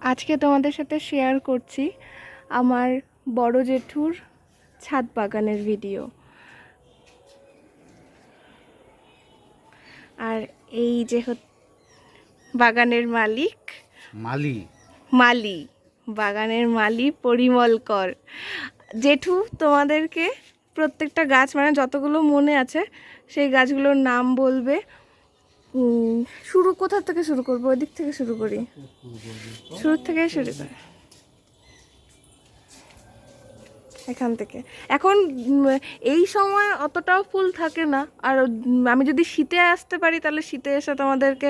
আজকে তোমাদের সাথে শেয়ার করছি আমার বড় জেঠুর ছাদ বাগানের ভিডিও আর এই যে বাগানের মালিক মালি। মালি বাগানের মালি পরিমল কর। জেঠু তোমাদেরকে প্রত্যেকটা গাছ মানে যতগুলো মনে আছে সেই গাছগুলোর নাম বলবে। শুরু কোথা থেকে শুরু করব? ওই দিক থেকে শুরু করি। শুরু থেকে শুরু করি। এখান থেকে। এখন এই সময় অতটাও ফুল থাকে না। আর আমি যদি শীতে আসতে পারি তাহলে শীতে এসে তোমাদেরকে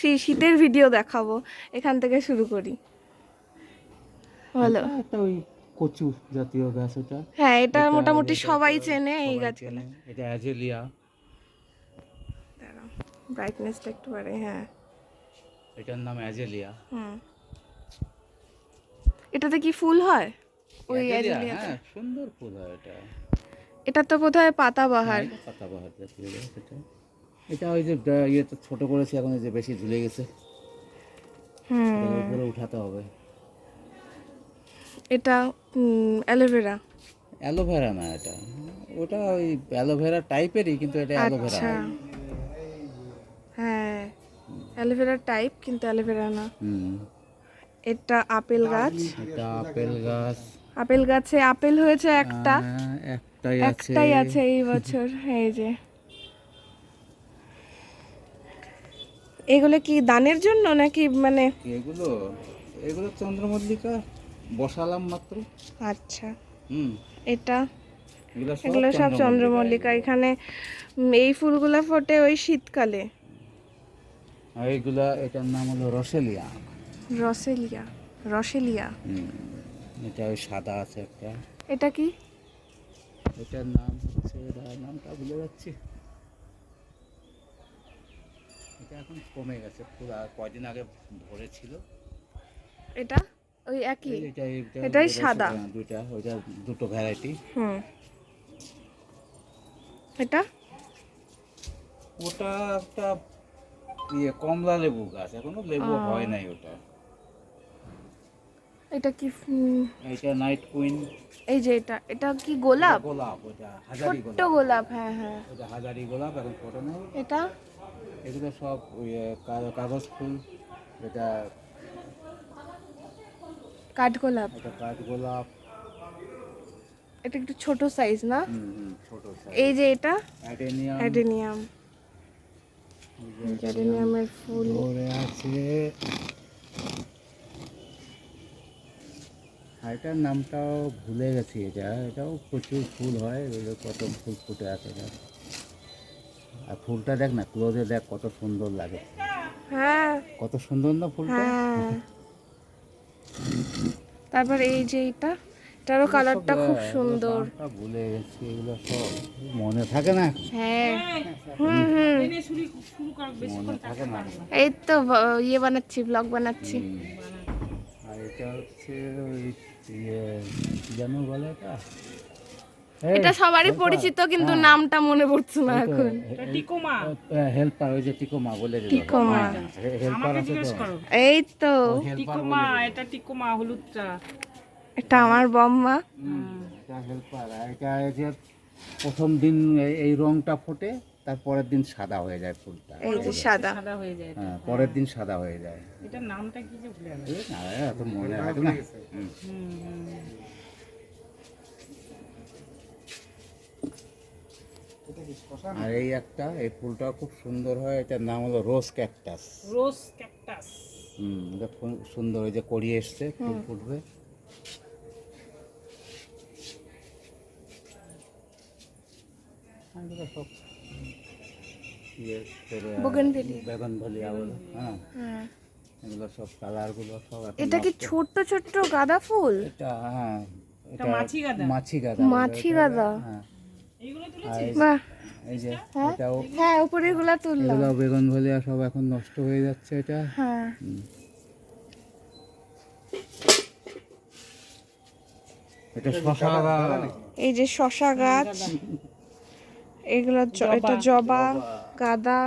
সেই শীতের ভিডিও দেখাবো। এখান থেকে শুরু করি। বলো। ওই কচু জাতীয় গাছ ওটা। হ্যাঁ এটা মোটামুটি সবাই চেনে এই গাছগুলো। এটা অ্যাজেলিয়া। ব্রাইটনেসটা একটু বাড়ে হ্যাঁ। এটার নাম অ্যাজেলিয়া হুম। এটাতে কি ফুল হয়? ওই অ্যাজেলিয়া, হ্যাঁ সুন্দর ফুল হয় এটা। এটা তো বোধহয় পাতাবাহার। এটা পাতাবাহার এটা এটা ওই যে ইয়েতে ছোট করেছে এখন যে বেশি ঝুলে গেছে। হুম। উপরে উঠাতে হবে। এটা অ্যালোভেরা অ্যালোভেরা না এটা। ওটা ওই অ্যালোভেরা টাইপেরই কিন্তু এটা অ্যালোভেরা আচ্ছা। হ্যাঁ অ্যালোভেরা টাইপ কিন্তু অ্যালোভেরা না। এটা আপেল গাছ। এটা আপেল গাছ। আপেল গাছে আপেল হয়েছে একটা। হ্যাঁ, একটাই আছে। একটাই আছে এই বছর এই যে। এগুলো কি দানের জন্য নাকি মানে? এগুলো এগুলো চন্দ্রমল্লিকা বসালাম মাত্র। আচ্ছা। হুম। এটা? এগুলো সব চন্দ্রমল্লিকা। এখানে এই ফুলগুলো ফোটে ওই শীতকালে। এইগুলা এটার নাম হলো রসেলিয়া। রসেলিয়া রসেলিয়া। এটা ওই সাদা আছে একটা। এটা কি? এটার নাম হচ্ছে নামটা ভুলে যাচ্ছি। এটা এখন কমে গেছে পুরো আর কয়দিন আগে ভরেছিল এটা? ওই একই? এটা এটা এটাই সাদা। দুইটা ওইটা দুটো ভ্যারাইটি হুম। এটা? ওটা একটা ইয়ে কমলা লেবু গাছ এখনও লেবু হয় নাই ওটা। এটা কি এটা নাইট কুইন এই যে এটা এটা কি গোলাপ? গোলাপ ওটা হাজারি গোলাপ। গোলাপ হ্যাঁ হ্যাঁ। ওটা হাজারি গোলাপ এখন ফোটো নেই এটা? এগুলো সব ওই কাগজ ফুল এটা কাঠ গোলাপ। এটা কাঠ গোলাপ। এটা একটু ছোট সাইজ না? ছোট এই যে এটা? অ্যাডেনিয়াম অ্যাডেনিয়াম অ্যাডেনিয়ামের ফুল। ধরে আছে। এটার নামটাও ভুলে গেছি এটা। এটাও প্রচুর ফুল হয় এগুলো কত ফুল ফুটে আছে এটা আর ফুলটা দেখ না ক্লোজে দেখ কত সুন্দর লাগে। হ্যাঁ। কত সুন্দর না ফুলটা? হ্যাঁ। তারপর এই যে এটা এটারও কালারটা খুব সুন্দর। ভুলে গেছি এগুলো সব মনে থাকে না। হ্যাঁ। হুম হুম। মনে থাকে। না। এই তো ইয়ে বানাচ্ছি ব্লগ বানাচ্ছি। হুম। আর এটা হচ্ছে ওই ইয়ে বলে এটা এটা সবারই পরিচিত কিন্তু হ্যাঁ, নামটা মনে পড়ছে না এখন। হেল্পার ওই যে টিকোমা বলে দিল। টিকোমা। হেল্পার আছে তো। এই তো। হেল্পার এটা টিকোমা হলুদটা। এটা আমার বম্মা। প্রথম দিন এই- এই রংটা ফোটে তারপরের দিন সাদা হয়ে যায় ফুলটা। এই যে সাদা। সাদা হয়ে যায়। হ্যাঁ পরের দিন সাদা হয়ে যায়। এটার নামটা কি যে ভুলে গেল এই এত মনে রাখে না। আর এই একটা এই ফুলটা খুব সুন্দর হয় এটার নাম হলো রোজ ক্যাকটাস। রোজ ক্যাকটাস। হুম এটা খুব সুন্দর ওই যে করিয়ে এসছে ফুল ফুটবে আর এগুলো সব ইয়ে করে, আহ, Bougainvillea। বেগুনভেলিয়া বলে হ্যাঁ হ্যাঁ। এগুলো সব কালারগুলো সব এখন এটা কি নষ্ট। ছোট্ট ছোট্ট গাঁদা ফুল? এটা হ্যাঁ। এটা মাছি গাঁদা? মাছি গাঁদা মাছি গাঁদা? হ্যাঁ। এইগুলো তুলে আর এই- বাহ। এই যে হ্যাঁ? এটাও হ্যাঁ উপরে গুলা তুললাম। এগুলো বেগুনভেলিয়া সব এখন নষ্ট হয়ে যাচ্ছে এটা। হ্যাঁ। এটা শশা এই যে শশা গাছ। এগুলো এটা জবা গাঁদা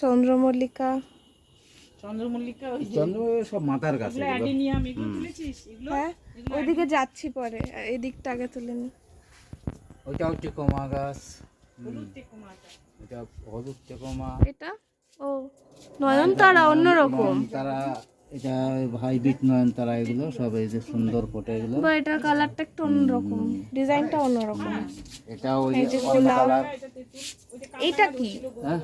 চন্দ্রমল্লিকা। চন্দ্রমল্লিকা ওই সব মাথার গাছ এগুলো এগুলো। অ্যাডিনিয়াম এগুলো তুলেছিস? এগুলো হ্যাঁ ওইদিকে যাচ্ছি পরে এদিকটা আগে তুলে নি। ওইটা হচ্ছে কমা গাছ। এটা হলুদ টেকমা এটা? ও নয়নতারা অন্যরকম। তারা এটা হাইব্রিড নয়নতারা এগুলো সব এই যে সুন্দর ফোটে এগুলো। বা এটার কালারটা একটু অন্যরকম ডিজাইনটা অন্যরকম। এটা ওই যে অন্য কালার এটা কি? হ্যাঁ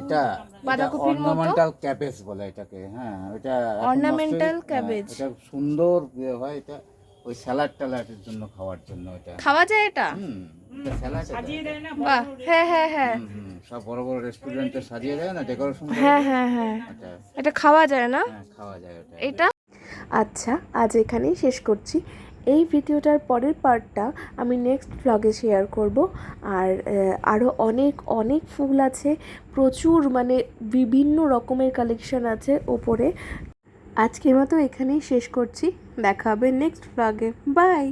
এটা বাঁধাকপির মতো? অর্নামেন্টাল ক্যাবেজ বলে এটাকে হ্যাঁ এটা অর্নামেন্টাল হয়ে- হ্যাঁ, cabbage। এটা সুন্দর হয় এটা ওই স্যালাড ট্যালাডের জন্য খাওয়ার জন্য এটা। খাওয়া যায় এটা? হুম দেয় বাহ হ্যাঁ হ্যাঁ হ্যাঁ। সব বড় বড় রেস্টুরেন্টে সাজিয়ে দেয় না? ডেকোরেশন হ্যাঁ হ্যাঁ হ্যাঁ। এটা খাওয়া যায় না? হ্যাঁ খাওয়া যায় ওটা। এটা? আচ্ছা আজ এখানেই শেষ করছি। এই ভিডিওটার পরের পার্টটা আমি নেক্সট ব্লগে শেয়ার করব। আর আরও অনেক অনেক ফুল আছে। প্রচুর মানে বিভিন্ন রকমের কালেকশন আছে ওপরে। আজকের মতো এখানেই শেষ করছি। দেখা হবে নেক্সট ব্লগে বাই